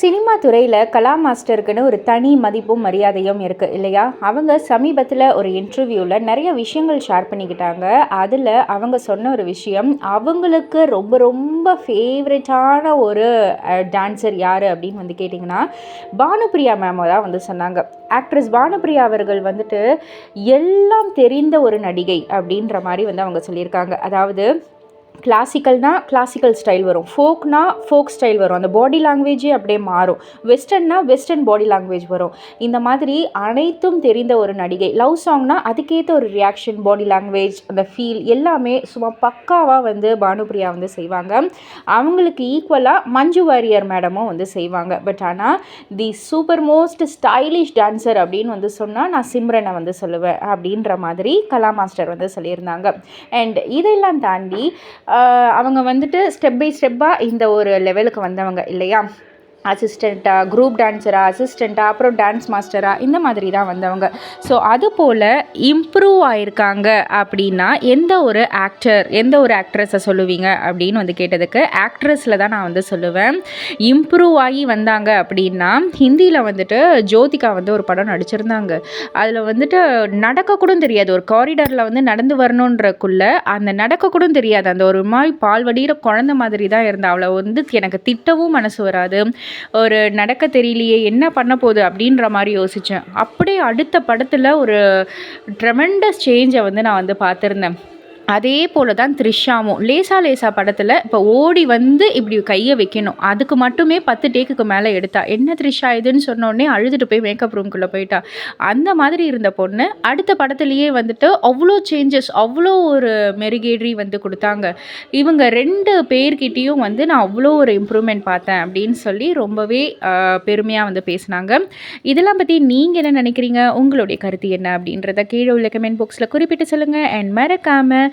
Cinema துறையில் கலா மாஸ்டருக்குன்னு ஒரு தனி மதிப்பும் மரியாதையும் இருக்குது இல்லையா? அவங்க சமீபத்தில் ஒரு இன்டர்வியூவில் நிறைய விஷயங்கள் ஷேர் பண்ணிக்கிட்டாங்க. அதில் அவங்க சொன்ன ஒரு விஷயம் அவங்களுக்கு ரொம்ப ரொம்ப ஃபேவரட்டான ஒரு டான்ஸர் யார் அப்படின்னு வந்து கேட்டிங்கன்னா பானுப்ரியா மேம் தான் வந்து சொன்னாங்க. ஆக்ட்ரஸ் பானுப்ரியா அவர்கள் வந்துட்டு எல்லாம் தெரிந்த ஒரு நடிகை அப்படின்ற மாதிரி வந்து அவங்க சொல்லியிருக்காங்க. அதாவது கிளாசிக்கல்னால் கிளாசிக்கல் ஸ்டைல் வரும். ஃபோக்னா ஃபோக் ஸ்டைல் வரும். அந்த பாடி லாங்குவேஜே அப்படியே மாறும். வெஸ்டர்ன்னா வெஸ்டர்ன் பாடி லாங்குவேஜ் வரும். இந்த மாதிரி அனைத்தும் தெரிந்த ஒரு நடிகை. லவ் சாங்னா அதுக்கேற்ற ஒரு ரியாக்ஷன் பாடி லாங்குவேஜ் அந்த ஃபீல் எல்லாமே சும்மா பக்காவாக வந்து பானுப்ரியா வந்து செய்வாங்க. அவங்களுக்கு ஈக்குவலாக மஞ்சு வாரியர் மேடமும் வந்து செய்வாங்க. பட் ஆனால் the super most stylish dancer அப்படின்னு வந்து சொன்னால் நான் சிம்ரனை வந்து சொல்லுவேன் அப்படின்ற மாதிரி கலா மாஸ்டர் வந்து சொல்லியிருந்தாங்க. அண்ட் இதெல்லாம் தாண்டி அவங்க வந்துட்டு ஸ்டெப் பை ஸ்டெப்பாக இந்த ஒரு லெவலுக்கு வந்தவங்க இல்லையா? அசிஸ்டண்ட்டாக குரூப் டான்ஸராக அசிஸ்டண்ட்டாக அப்புறம் டான்ஸ் மாஸ்டராக இந்த மாதிரி தான் வந்தவங்க. ஸோ அது போல் இம்ப்ரூவ் ஆயிருக்காங்க அப்படின்னா எந்த ஒரு ஆக்டர் எந்த ஒரு ஆக்ட்ரஸை சொல்லுவீங்க அப்படின்னு வந்து கேட்டதுக்கு ஆக்ட்ரஸில் தான் நான் வந்து சொல்லுவேன். இம்ப்ரூவ் ஆகி வந்தாங்க அப்படின்னா ஹிந்தியில் வந்துட்டு ஜோதிகா வந்து ஒரு படம் நடிச்சிருந்தாங்க. அதில் வந்துட்டு நடக்கக்கூட தெரியாது. ஒரு காரிடாரில் வந்து நடந்து வரணுன்றக்குள்ள அந்த நடக்கக்கூட தெரியாது. அந்த ஒரு மாதிரி பால் வடிகிற குழந்த மாதிரி தான் இருந்தால் அவளை வந்து எனக்கு திட்டவும் மனசு வராது. ஒரு நடக்க தெரியலையே என்ன பண்ண போகுது அப்படின்ற மாதிரி யோசித்தேன் அப்படியே அடுத்த படத்தில் ஒரு ட்ரெமெண்டஸ் சேஞ்சை வந்து நான் வந்து பார்த்துருந்தேன். அதே போல் தான் த்ரிஷாவும். லேசா லேசா படத்தில் இப்போ ஓடி வந்து இப்படி கையை வைக்கணும். அதுக்கு மட்டுமே பத்து டேக்குக்கு மேலே எடுத்தா. என்ன த்ரிஷா இதுன்னு சொன்னோடனே அழுதுட்டு போய் மேக்கப் ரூம்குள்ளே போயிட்டா. அந்த மாதிரி இருந்த பொண்ணு அடுத்த படத்துலேயே வந்துட்டு அவ்வளோ சேஞ்சஸ் அவ்வளோ ஒரு மெருகேறி வந்து கொடுத்தாங்க. இவங்க ரெண்டு பேர்கிட்டேயும் வந்து நான் அவ்வளோ ஒரு இம்ப்ரூவ்மெண்ட் பார்த்தேன் அப்படின்னு சொல்லி ரொம்பவே பெருமையாக வந்து பேசினாங்க. இதெல்லாம் பற்றி நீங்கள் என்ன நினைக்கிறீங்க? உங்களுடைய கருத்து என்ன அப்படின்றத கீழே உள்ள கமெண்ட் பாக்ஸில் குறிப்பிட்டு சொல்லுங்கள் அண்ட் மறக்காமல்